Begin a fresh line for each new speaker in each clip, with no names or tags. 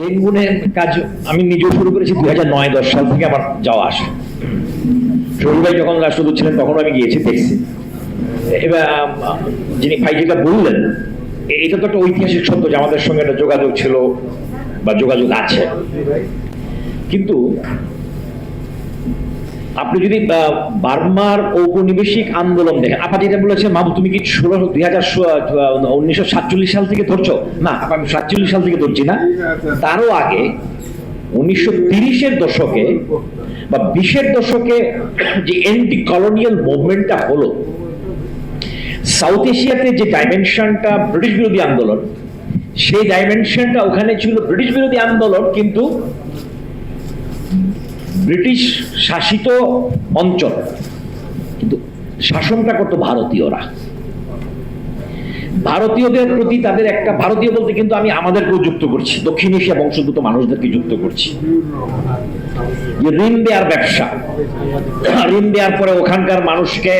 রেনগুনের কাজ আমি নিজেও শুরু করেছি দুই হাজার নয়, দশ সাল থেকে আমার যাওয়া আসে। শহীদ যখন রাষ্ট্রদূত ছিলেন তখন আমি গিয়েছি, দেখছি। এবার যিনি ভাই যেটা বললেন এটা তো একটা ঐতিহাসিক সত্য যে আমাদের সঙ্গে একটা যোগাযোগ ছিল বা যোগাযোগ আছে। কিন্তু আপনি যদি বার্মার ঔপনিবেশিক আন্দোলন দেখেন, আপা যেটা বলেছেন মাহবু তুমি কি ষোলো, দুই হাজার উনিশশো সাতচল্লিশ সাল থেকে ধরছো? না আমি সাতচল্লিশ সাল থেকে ধরছি না। তারও আগে উনিশশো তিরিশের দশকে বা বিশের দশকে যে এন্টি কলোনিয়াল মুভমেন্টটা হলো, সাউথ এশিয়াতে যে ডাইমেনশনটা ব্রিটিশ বিরোধী আন্দোলন, সেই ডাইমেনশনটা ওখানে ছিল ব্রিটিশ বিরোধী আন্দোলন, কিন্তু ব্রিটিশ শাসিত অঞ্চল। কিন্তু শাসনটা করতো ভারতীয়রা। ভারতীয়দের প্রতি তাদের একটা, ভারতীয় বলতে কিন্তু আমি আমাদেরকেও যুক্ত করছি। দক্ষিণ এশিয়া বংশোদ্ভূত মানুষদেরকে যুক্ত করছি। যে ঋণ দেওয়ার ব্যবসা ঋণ দেওয়ার পরে ওখানকার মানুষকে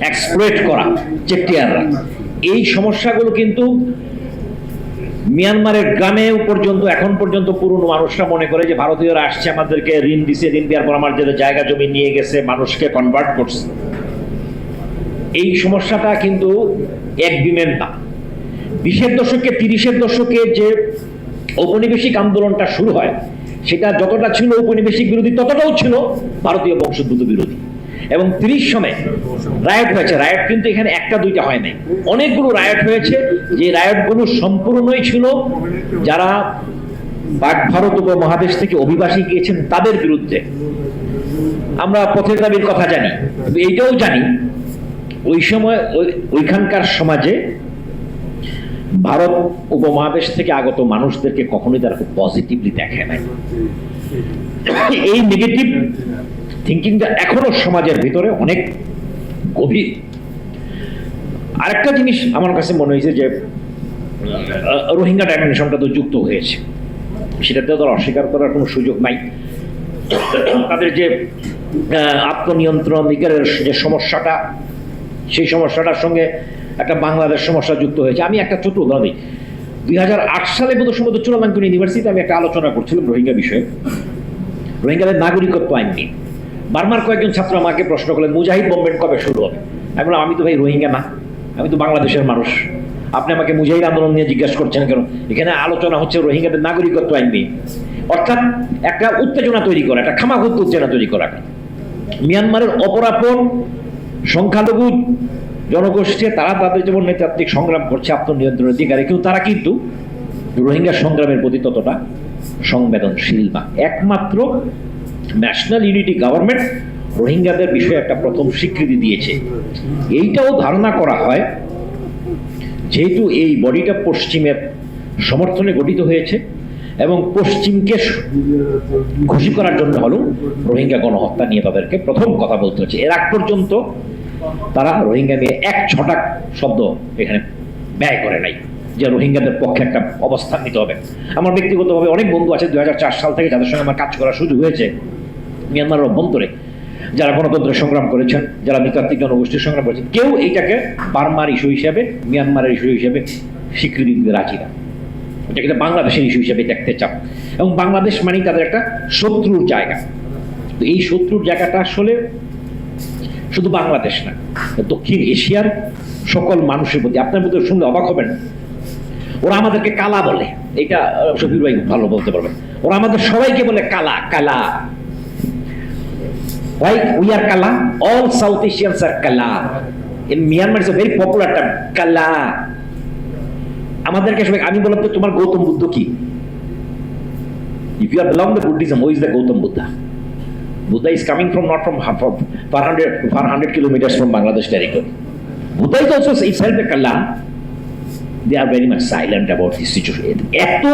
এক্সপ্লয়েট করা চেটিয়াররা এই সমস্যাগুলো কিন্তু মিয়ানমারের গ্রামেও পর্যন্ত, এখন পর্যন্ত পুরনো মানুষরা মনে করে যে ভারতীয়রা আসছে আমাদেরকে ঋণ দিছে, ঋণ দেওয়ার পর আমার যে জায়গা, জমি নিয়ে গেছে, মানুষকে কনভার্ট করছে। এই সমস্যাটা কিন্তু এক দিনের না। বিশের দশকে, তিরিশের দশকে যে ঔপনিবেশিক আন্দোলনটা শুরু হয়, সেটা যতটা ছিল ঔপনিবেশিক বিরোধী, ততটাও ছিল ভারতীয় বংশোদ্ভূত বিরোধী। এবং তিরিশ সময় রায়ট হয়েছে। রায়ট কিন্তু এখানে একটা দুইটা হয় নাই। অনেকগুলো রায়ট হয়েছে। যে রায়টগুলো সম্পূর্ণই ছিল যারা পাক ভারত উপমহাদেশ থেকে অভিবাসী গিয়েছেন তাদের বিরুদ্ধে। আমরা পথের দাবির কথা জানি এইটাও জানি, ওই সময় ওই- ওইখানকার সমাজে ভারত উপমহাদেশ থেকে আগত মানুষদেরকে কখনোই তারা খুব পজিটিভলি দেখে নাই। এই নেগেটিভ থিঙ্কিংটা এখনও সমাজের ভিতরে অনেক গভীর। আরেকটা জিনিস আমার কাছে মনে হয়েছে যে রোহিঙ্গা ডাইমেনশনটা তো যুক্ত হয়েছে। সেটাতেও তার অস্বীকার করার কোনো সুযোগ নাই। তাদের যে আত্মনিয়ন্ত্রণ অধিকারের যে সমস্যাটা, সেই সমস্যাটার সঙ্গে একটা বাংলাদেশ সমস্যা যুক্ত হয়েছে। আমি একটা ছোট উদাহরণ দিই। দুই হাজার আট সালে বোধ সম্ভবত চূড়ামাঙ্কন ইউনিভার্সিটিতে আমি একটা আলোচনা করছিলাম রোহিঙ্গা বিষয়ে। রোহিঙ্গাদের নাগরিকত্ব আইন নিয়ে। বার্মার কয়েকজন ছাত্র আমাকে প্রশ্ন করলেন, মুজাহিদ মুভমেন্ট কবে শুরু হবে? আমি বললাম, আমি তো ভাই রোহিঙ্গা না, আমি তো বাংলাদেশের মানুষ। আপনি আমাকে মুজাহিদ আন্দোলন নিয়ে জিজ্ঞাসা করছেন কেন? এখানে আলোচনা হচ্ছে রোহিঙ্গাদের নাগরিকত্ব আইন নিয়ে। অর্থাৎ একটা উত্তেজনা তৈরি করা, একটা খামাখুত উত্তেজনা তৈরি করা। মিয়ানমারের অপরাপণ সংখ্যালঘু জনগোষ্ঠী, তারা তাদের যেমন নেতাত্ত্বিক সংগ্রাম করছে, আত্মনিয়ন্ত্রণের অধিকারে কিন্তু তারা কিন্তু রোহিঙ্গা সংগ্রামের প্রতি ততটা সংবেদনশীল না। একমাত্র ন্যাশনাল ইউনিটি গভর্নমেন্ট রোহিঙ্গাদের বিষয়ে একটা প্রথম স্বীকৃতি দিয়েছে। এইটাও ধারণা করা হয়, যেহেতু এই বডিটা পশ্চিমের সমর্থনে গঠিত হয়েছে এবং পশ্চিমকে খুশি করার জন্য হলেও রোহিঙ্গা গণহত্যা নিয়ে তাদেরকে প্রথম কথা বলতে হচ্ছে। এর আগ পর্যন্ত তারা রোহিঙ্গা নিয়ে এক ছটাক শব্দ এখানে ব্যয় করে নাই, যে রোহিঙ্গাদের পক্ষে একটা অবস্থান নিতে হবে। আমার ব্যক্তিগতভাবে অনেক বন্ধু আছে, দুই হাজার চার সাল থেকে যাদের সঙ্গে আমার কাজ করার সুযোগ হয়েছে মিয়ানমারের অভ্যন্তরে যারা গণতন্ত্রের সংগ্রাম করেছেন, যারা নৃতাত্ত্বিক জনগোষ্ঠীর সংগ্রাম করেছেন, কেউ এইটাকে বার্মার ইস্যু হিসেবে, মিয়ানমারের ইস্যু হিসেবে স্বীকৃতি দিতে রাজি না। এটা কিন্তু বাংলাদেশের ইস্যু হিসেবে দেখতে চান এবং বাংলাদেশ মানেই তাদের একটা শত্রুর জায়গা। তো এই শত্রুর জায়গাটা আসলে শুধু বাংলাদেশ না, দক্ষিণ এশিয়ার সকল মানুষের প্রতি। আপনার মধ্যে শুনলে অবাক হবেন। ওরা আমাদেরকে কালা বলে। এটা শফির ভাই ভালো বলতে পারবেন। ওরা আমাদের সবাইকে বলে কালা কালা। Why we are Kala? All South Asians are Kala. In Myanmar, it's a very popular term, Kala. আমাদেরকে সবাই আমি বললাম তো তোমার গৌতম বুদ্ধ কি if you are belong the Buddhism who is the Gautam Buddha Buddha is coming from not from from 400 400 kilometers from Bangladesh territory. Buddha is also itself a Kala. They are very much silent about this situation. এত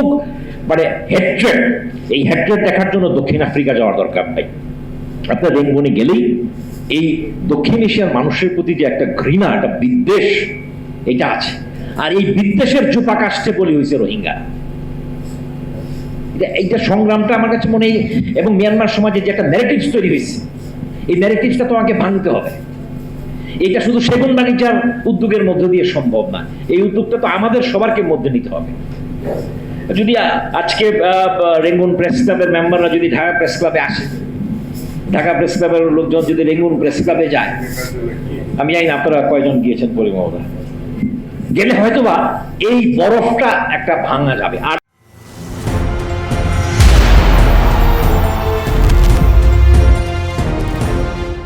মানে hatred এই hatred দেখার জন্য দক্ষিণ Africa যাওয়ার দরকার নাই আপনার রেঙ্গনে গেলেই এই দক্ষিণ এশিয়ার মানুষের প্রতি যে একটা ঘৃণা, একটা বিদ্বেষ, এটা আছে। আর এই বিদ্বেষের চোপা কাশতে বলি হয়েছে রোহিঙ্গা। এইটা সংগ্রামটা আমার কাছে মনে হয়, এবং মিয়ানমার সমাজে যে একটা ন্যারেটিভস তৈরি হয়েছে এই ন্যারেটিভসটা তোমাকে ভাঙতে হবে। এটা শুধু সেগুন বাণিজ্যার উদ্যোগের মধ্য দিয়ে সম্ভব না, এই উদ্যোগটা তো আমাদের সবারকে মধ্যে নিতে হবে। যদি আজকে রেঙ্গুন প্রেস ক্লাবের মেম্বাররা যদি ঢাকা প্রেস ক্লাবে আসে ঢাকা প্রেস ক্লাবের লোকজন যদি রেঙ্গুন প্রেস ক্লাবে যায়, আমি জানি আপনারা কয়জন গিয়েছেন পরিমহোদয় গেলে হয়তোবা এই বরফটা একটা ভাঙা যাবে। আর